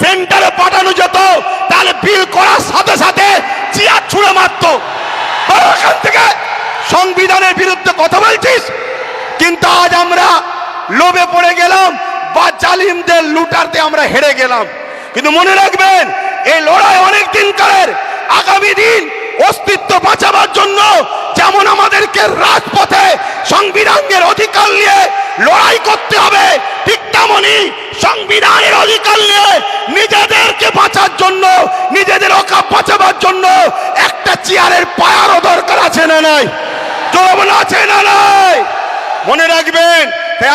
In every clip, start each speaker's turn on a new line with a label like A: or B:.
A: সেন্টারে পাঠানো যেত, তাহলে বিল করার সাথে সাথে চেয়ার ছুঁড়ে মারতো। এখান থেকে সংবিধানের বিরুদ্ধে কথা বলছিস? কিন্তু আজ আমরা লোভে পড়ে গেলাম, বা জালিমদের লুটারতে আমরা হেরে গেলাম। কিন্তু মনে রাখবেন, এই লড়াই অনেক দিন কালের, আগামী দিন অস্তিত্ব বাঁচাবার জন্য যেমন আমাদেরকে রাজপথে সংবিধানের অধিকার নিয়ে লড়াই করতে হবে, ঠিক তেমনই সংবিধানের অধিকার নিয়ে নিজেদেরকে বাঁচার জন্য নিজেদের বাঁচাবার জন্য একটা চেয়ারের পায়ারও দরকার আছে না নাই? জোর আছে না নাই? মনে রাখবেন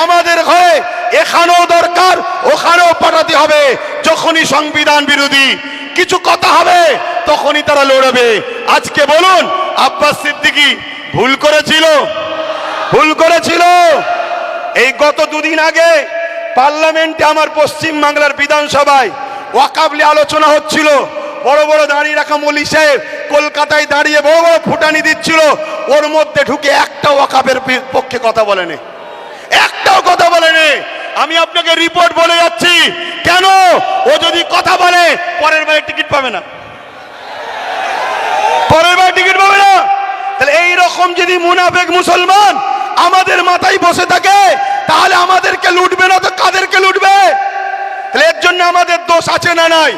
A: আমাদের ঘরে এখানেও দরকার, ওখানেও পাঠাতে হবে। যখনই সংবিধান বিরোধী কিছু কথা হবে, তখনই তারা লড়বে। আজকে বলুন, আব্বাস সিদ্দিকি ভুল করেছিল? ভুল করেছিল? এই গত দুদিন আগে পার্লামেন্টে আমার পশ্চিম বাংলার বিধানসভায় ওয়াকাবলি আলোচনা হচ্ছিল। বড় বড় দাঁড়িয়ে রাখা মলি সাহেব কলকাতায় দাঁড়িয়ে বড় বড় ফুটানি দিচ্ছিল। ওর মধ্যে ঢুকে একটা ওয়াকাবের পক্ষে কথা বলেনি। একটাও কথা বলেনি। আমি আপনাকে রিপোর্ট বলে যাচ্ছি। কেন? ও যদি কথা বলে, পরের বারে টিকিট পাবে না। পরের বারে টিকিট পাবে না। তাহলে এই রকম যদি মুনাফেক মুসলমান আমাদের মাথায় বসে থাকে, তাহলে আমাদেরকে লুটবে না তো কাদেরকে লুটবে? তাহলে এর জন্য আমাদের দোষ আছে না নাই?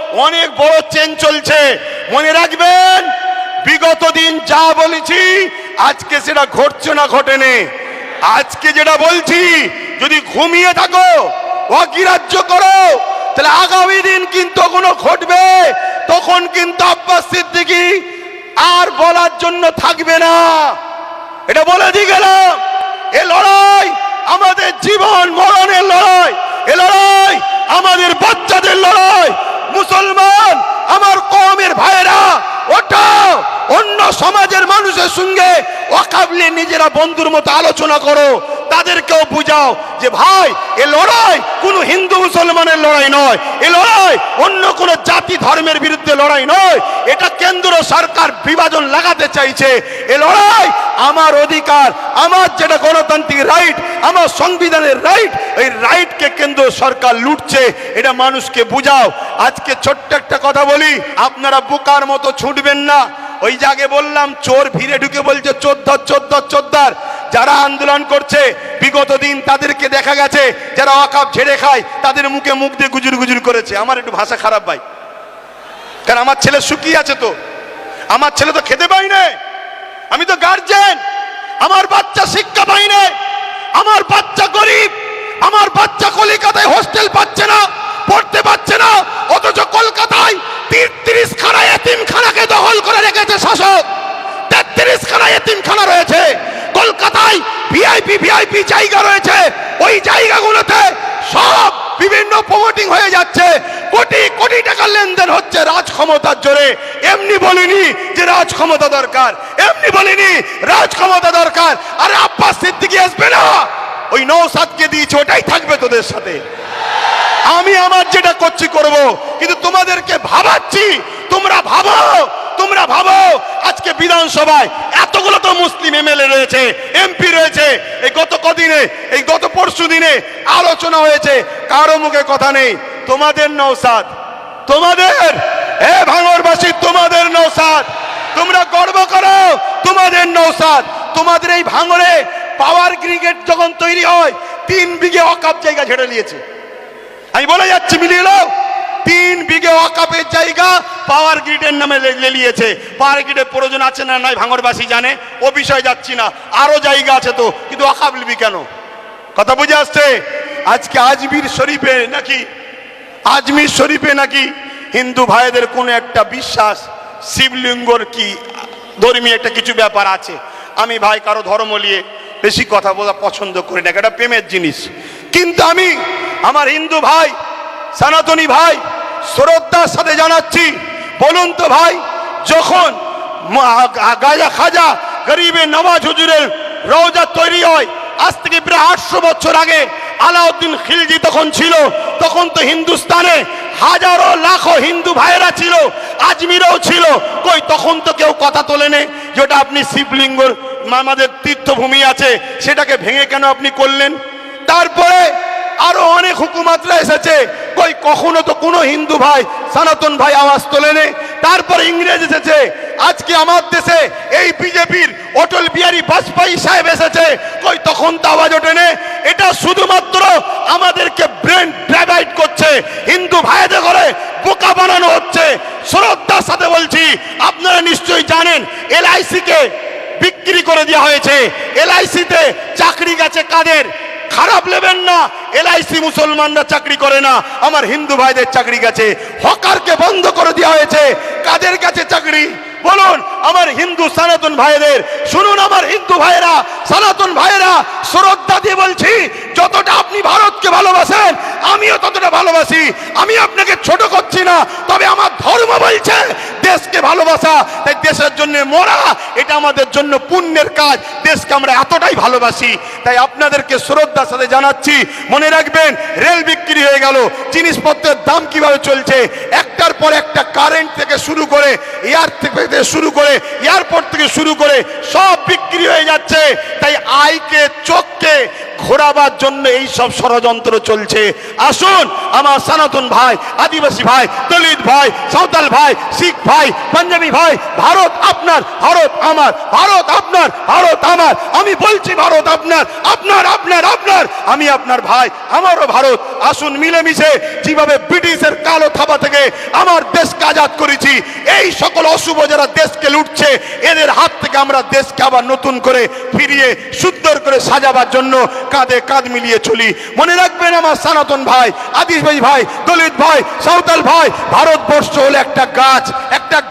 A: অনেক বড় চেন চলছে। মনে রাখবেন, বিগত দিন যা বলেছি, আজকে সেটা ঘটছে না ঘটেনি। আজকে যেটা বলছি, যদি ঘুমিয়ে থাকো, অগ্রাহ্য করো, তাহলে আগামী দিন কিন্তু কোনো ঘটবে। তখন কিন্তু আব্বাস সিদ্দিকি আর বলার জন্য থাকবে না। এটা বলে দিয়ে গেলাম, এ লড়াই আমাদের জীবন মরণের লড়াই, এ লড়াই আমাদের বাচ্চাদের মুসলমান, আমার কমের ভাইরা ওটা অন্য সমাজের মানুষের সঙ্গে অকাবলে নিজেরা বন্ধুর মতো আলোচনা করো। তাদেরকেও বুঝাও যে ভাই, এ লড়াই কোনো হিন্দু মুসলমানের লড়াই নয়। এ লড়াই অন্য কোনো জাতি ধর্মের বিরুদ্ধে লড়াই নয়। এটা কেন্দ্র সরকার বিভাজন লাগাতে চাইছে। এ লড়াই আমার অধিকার, আমার যেটা গণতান্ত্রিক রাইট আমার সংবিধানের রাইট এই রাইটকে কেন্দ্র সরকার লুটছে। এটা মানুষকে বুঝাও। আজকে ছোট্ট একটা কথা বলি, আপনারা বোকার মতো ছুটবেন না। ওই জাগে বললাম, চোর ভিড়ে ঢুকে বলছে চোদ্দার চোদ্দার চোদ্দার যারা আন্দোলন করছে, বিগত দিন তাদেরকে দেখা গেছে, যারা অকাপ ঝেড়ে খায়, তাদের মুখে মুখ দিয়ে গুজুর গুজুর করেছে। আমার একটু ভাষা খারাপ ভাই। কারণ আমার ছেলে শুকিয়ে আছে তো। আমার ছেলে তো খেতে পাই না আমি তো গার্জেন আমার বাচ্চা শিক্ষা পাই না আমার বাচ্চা গরিব। আমার বাচ্চা কলিকাতায় হোস্টেল পাচ্ছে না, পড়তে পারছে না। ভিআইপি জায়গা রয়েছে। ওই জায়গাগুলোতে সব বিভিন্ন প্রমোটিং হয়ে যাচ্ছে। কোটি কোটি টাকার লেনদেন হচ্ছে রাজ ক্ষমতার জোরে। এমনি বলিনি যে রাজ ক্ষমতা দরকার। এমনি বলিনি রাজ ক্ষমতা দরকার। আরে আব্বাস সিদ্দিকি আসবে না। ওই নৌসাদকে দিয়েছে, ওটাই থাকবে তোদের সাথে। আমি আমার যেটা করছি করব, কিন্তু তোমাদেরকে ভাবাচ্ছি তোমরা ভাবো তোমরা ভাবো আজকে বিধানসভায় এতগুলো তো মুসলিম এমএলএ রয়েছে, এমপি রয়েছে। এই গত কদিনে, এই গত পরশু দিনে আলোচনা হয়েছে, কারও মুখে কথা নেই। তোমাদের নৌসাদ তোমাদের? এ ভাঙরবাসী, তোমাদের নৌসাদ তোমরা গর্ব করো, তোমাদের নৌসাদ তোমাদের এই ভাঙরে পাওয়ার ক্রিকেট যখন তৈরি হয়, তিন বিঘে অকাপ জায়গা ঝেড়ে নিয়েছে। আমি বলে যাচ্ছি, মিলিয়ে নাও। তিন বিঘে অকাপের জায়গা পাওয়ার গ্রিডের নামে লেলিয়েছে। পাওয়ার গ্রিডের প্রয়োজন আছে না নয় ভাঙরবাসী জানে। ও বিষয়ে যাচ্ছি না। আরও জায়গা আছে তো, কিন্তু অকাপ লিবি কেন? কথা বুঝে আসছে? আজকে আজমির শরীফে নাকি, আজমির শরীফে নাকি হিন্দু ভাইদের কোনো একটা বিশ্বাস শিবলিঙ্গর কি ধর্মীয় একটা কিছু ব্যাপার আছে। আমি ভাই কারও ধর্ম নিয়ে বেশি কথা বলা পছন্দ করি না, এটা প্রেমের জিনিস। কিন্তু আমি, আমার হিন্দু ভাই সনাতনী ভাই, শ্রদ্ধার সাথে জানাচ্ছি, বলুন তো ভাই, যখন গাজা খাজা গরিবের নওয়াজ হুজুরের রওজা তৈরি হয়, আজ থেকে প্রায় আটশো বছর আগে আলাউদ্দিন খিলজি তখন ছিল, তখন তো হিন্দুস্তানে হাজারো লাখো হিন্দু ভাইয়েরা ছিল, আজমিরেও ছিল, কই তখন তো কেউ কথা তোলে তোলেনে যেটা আপনি শিবলিঙ্গর আমাদের তীর্থভূমি আছে, সেটাকে ভেঙে কেন আপনি করলেন? তারপরে আরও অনেক হুকুমাতরা এসেছে। কই, কখনো তো কোনো হিন্দু ভাই, সনাতন ভাই আওয়াজ তোলেনে? তারপরে ইংরেজ এসেছে। আজকে আমার দেশে এই বিজেপির অটল বিহারী বাজপেয়ী সাহেব এসেছে। কই, তখন তো আওয়াজ ওঠেনে? এটা শুধুমাত্র আমাদেরকে ব্রেন ড্রাইভাইড করছে। হিন্দু ভাইদের ঘরে বোকা বানানো হচ্ছে। শ্রদ্ধার সাথে বলছি, আপনারা নিশ্চয়ই জানেন, এলআইসিকে বিক্রি করে দেওয়া হয়েছে। এলআইসিতে চাকরি গেছে কাদের? খারাপ নেবেন না। এলআইসি মুসলমানরা চাকরি করে না। আমার হিন্দু ভাইদের চাকরি গেছে। হকারকে বন্ধ করে দেওয়া হয়েছে। কাদের কাছে চাকরি? বলুন, আমার হিন্দু সনাতন ভাইদের। শুনুন আমার হিন্দু ভাইরা সনাতন ভাইরা শ্রদ্ধা দিয়ে বলছি, যতটা আপনি ভারতকে ভালোবাসেন, আমিও ততটা ভালোবাসি। আমি আপনাকে ছোট করছি না, তবে আমার ধর্ম বলছে দেশকে ভালোবাসা, তাই দেশের জন্য মরা, এটা আমাদের জন্য পুণ্যের কাজ। দেশকে আমরা এতটাই ভালোবাসি, তাই আপনাদেরকে শ্রদ্ধার সাথে জানাচ্ছি, মনে রাখবেন, রেল বিক্রি হয়ে গেল, জিনিসপত্রের দাম কীভাবে চলছে, একটার পর একটা কারেন্ট থেকে শুরু করে এয়ার থেকে শুরু করে এয়ারপোর্ট থেকে শুরু করে, সব বিক্রি হয়ে যাচ্ছে। তাই আইকে, চোখকে ঘোরাবার জন্য এই সব ষড়যন্ত্র চলছে। আসুন, আমার সনাতন ভাই, আদিবাসী ভাই, দলিত ভাই, সাঁওতাল ভাই, শিখ ভাই, পাঞ্জাবি ভাই, ভারত আপনার, ভারত আমার, ভারত আপনার, ভারত আমার। আমি বলছি ভারত আপনার আপনার আপনার আপনার। আমি আপনার ভাই, আমারও ভারত। আসুন মিলেমিশে যেভাবে ব্রিটিশের কালো থাবা থেকে আমার দেশকে আজাদ করেছি, এই সকল অশুভ যারা দেশকে লুটছে, এদের হাত থেকে আমরা দেশকে আবার নতুন করে ফিরিয়ে, সুন্দর করে সাজাবার জন্য কাঁধে কাঁধ মিলিয়ে চলি। মনে রাখবেন আমার সনাতন ভাই আদিশ ভাই ভাই, দলিত ভাই, সাঁওতাল ভাই, ভারতবর্ষ হলো একটা গাছ